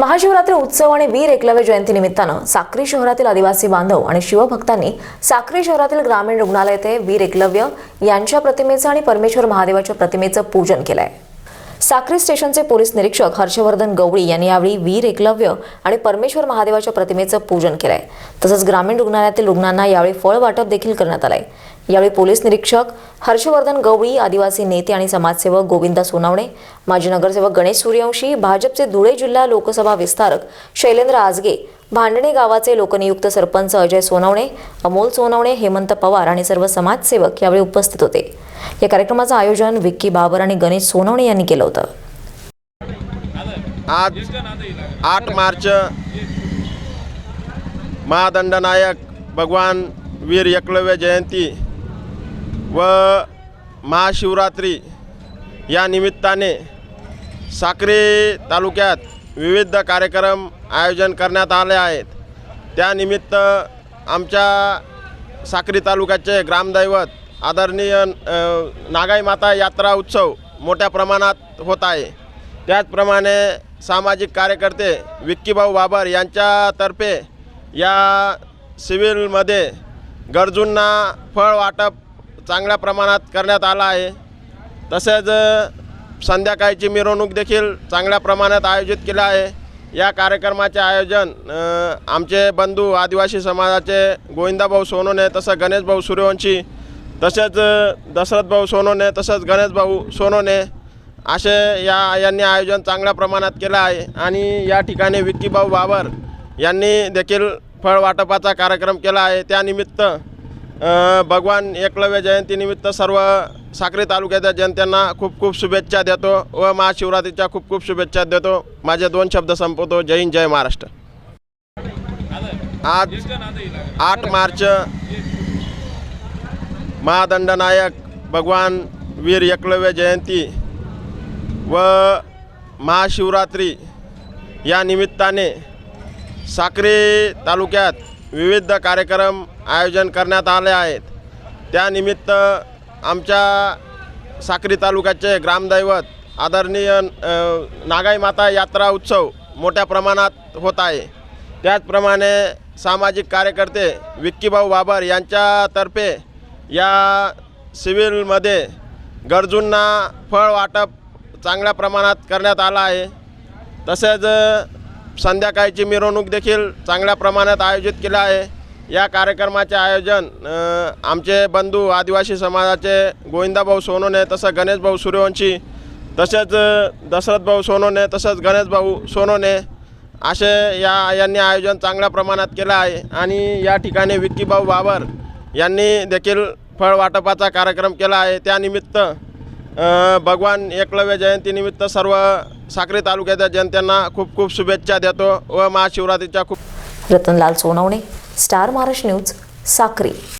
महाशिवरात्री उत्सव आणि वीर एकलव्य जयंती निमित्तानं साक्री शहरातील आदिवासी बांधव आणि शिवभक्तांनी साक्री शहरातील ग्रामीण रुग्णालय येथे वीर एकलव्य यांच्या प्रतिमेचं आणि परमेश्वर महादेवाच्या प्रतिमेचं पूजन केलंय. साक्री स्टेशनचे पोलीस निरीक्षक हर्षवर्धन गवळी यांनी यावेळी वीर एकलव्य आणि परमेश्वर महादेवाच्या प्रतिमेचं पूजन केलंय. तसंच ग्रामीण रुग्णालयातील रुग्णांना यावेळी फळ वाटप देखील करण्यात आलंय. यावेळी पोलीस निरीक्षक हर्षवर्धन गवळी आदिवासी नेते आणि समाजसेवक गोविंदा सोनावणे माजी नगरसेवक गणेश सूर्यवंशी भाजपचे धुळे जिल्हा लोकसभा विस्तारक शैलेंद्र आजगे भांडणे गावाचे लोकनियुक्त सरपंच अजय सोनवणे अमोल सोनवणे हेमंत पवार आणि सर्व समाजसेवक यावेळी उपस्थित होते. या कार्यक्रमाचं आयोजन विक्की बाबर आणि गणेश सोनवणे यांनी केलं होतं. आज आठ मार्च महादंडनायक भगवान वीर एकलव्य जयंती व महाशिवरात्री या निमित्ताने साक्री तालुक्यात विविध कार्यक्रम आयोजन करण्यात आले आहेत. त्यानिमित्त आमच्या साक्री तालुक्याचे ग्रामदैवत आदरणीय नागाई माता यात्रा उत्सव मोठ्या प्रमाणात होत आहे. त्याचप्रमाणे सामाजिक कार्यकर्ते विक्कीभाऊ बाबर यांच्यातर्फे या सिव्हिलमध्ये गरजूंना फळ वाटप चांगल्या प्रमाणात करण्यात आला आहे. तसेच संध्याकाळची मिरवणूक देखील चांगल्या प्रमाणात आयोजित केलं आहे. या कार्यक्रमाचे आयोजन आमचे बंधू आदिवासी समाजाचे गोविंदाभाऊ सोनोने तसं गणेशभाऊ सूर्यवंशी तसेच दशरथभाऊ सोनोने तसंच गणेशभाऊ सोनोने असे या यांनी आयोजन चांगल्या प्रमाणात केलं आहे. आणि या ठिकाणी विक्कीभाऊ बाबर यांनी देखील फळ वाटपाचा कार्यक्रम केला आहे. त्यानिमित्त भगवान एकलव्य जयंतीनिमित्त सर्व साक्री तालुक्याच्या जनतेना खूप खूप शुभेच्छा देतो व महाशिवरात्रीच्या खूप खूप शुभेच्छा देतो. माझे दोन शब्द संपवतो. जय हिंद जय महाराष्ट्र. आज आठ मार्च महादंडनायक भगवान वीर एकलव्य जयंती व महाशिवरात्री या निमित्ताने साक्री तालुक्यात विविध कार्यक्रम आयोजन करण्यात आले आहेत. त्यानिमित्त आमच्या साक्री तालुक्याचे ग्रामदैवत आदरणीय नागाई माता यात्रा उत्सव मोठ्या प्रमाणात होत आहे. त्याचप्रमाणे सामाजिक कार्यकर्ते विक्कीभाऊ बाबर यांच्यातर्फे या सिव्हिलमध्ये गरजूंना फळ वाटप चांगल्या प्रमाणात करण्यात आलं आहे. तसेच संध्याकाळची मिरवणूक देखील चांगल्या प्रमाणात आयोजित केलं आहे. या कार्यक्रमाचे आयोजन आमचे बंधू आदिवासी समाजाचे गोविंदाभाऊ सोनोने तसं गणेशभाऊ सूर्यवंशी तसेच दशरथभाऊ सोनोने तसंच गणेशभाऊ सोनोने असे या यांनी आयोजन चांगल्या प्रमाणात केलं आहे. आणि या ठिकाणी विक्कीभाऊ बाबर यांनी देखील फळ वाटपाचा कार्यक्रम केला आहे. त्यानिमित्त भगवान एकलव्य जयंतीनिमित्त सर्व साक्री तालुक्याच्या जनतेना खूप खूप शुभेच्छा देतो व महाशिवरात्रीच्या खूप रतनलाल सोनवणे स्टार महाराष्ट्र न्यूज साक्री.